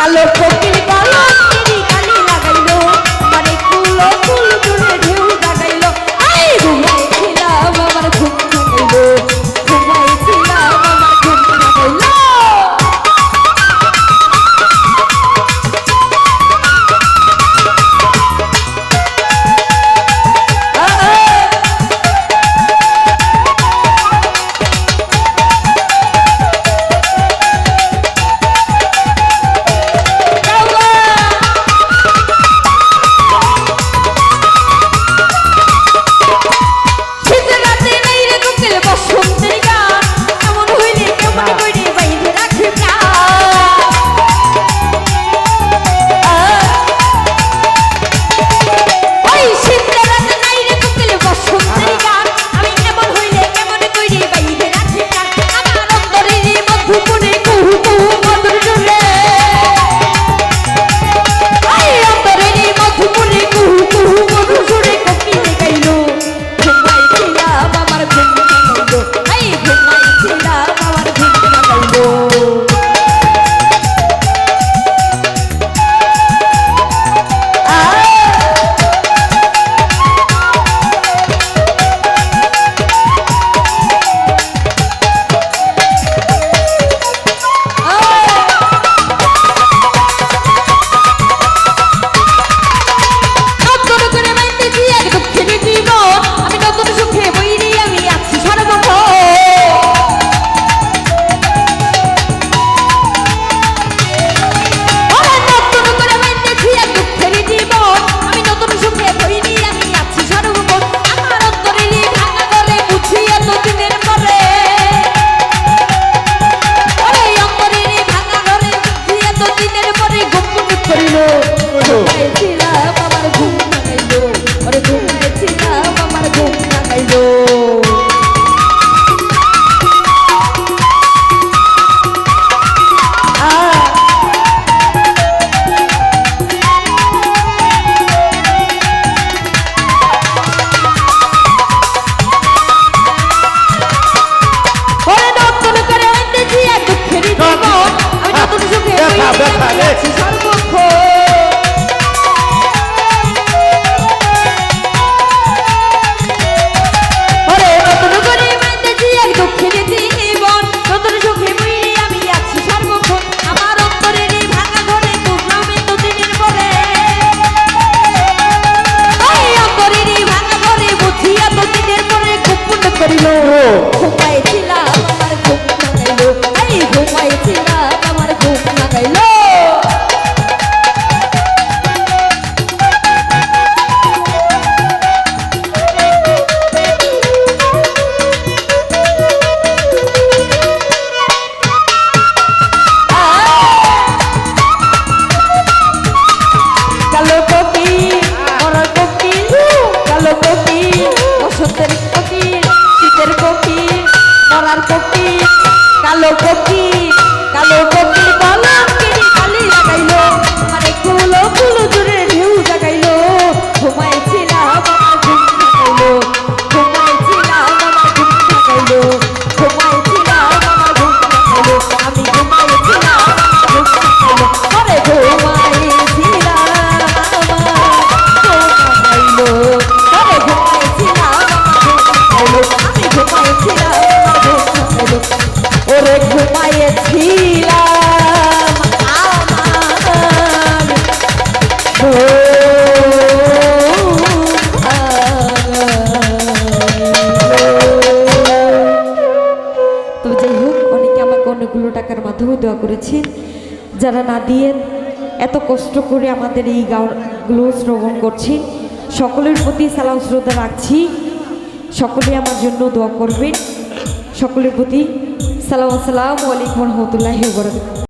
কালো ফকির অনেকগুলো টাকার মাধ্যমে দোয়া করেছি। যারা না দিয়ে এত কষ্ট করে আমাদের এই গানগুলো শ্রবণ করছি, সকলের প্রতি সালাম শ্রদ্ধা রাখছি। সকলে আমার জন্য দোয়া করবেন সকলের প্রতি সালাম আসসালাম আলাইকুম রহমতুল্লাহ বরকাত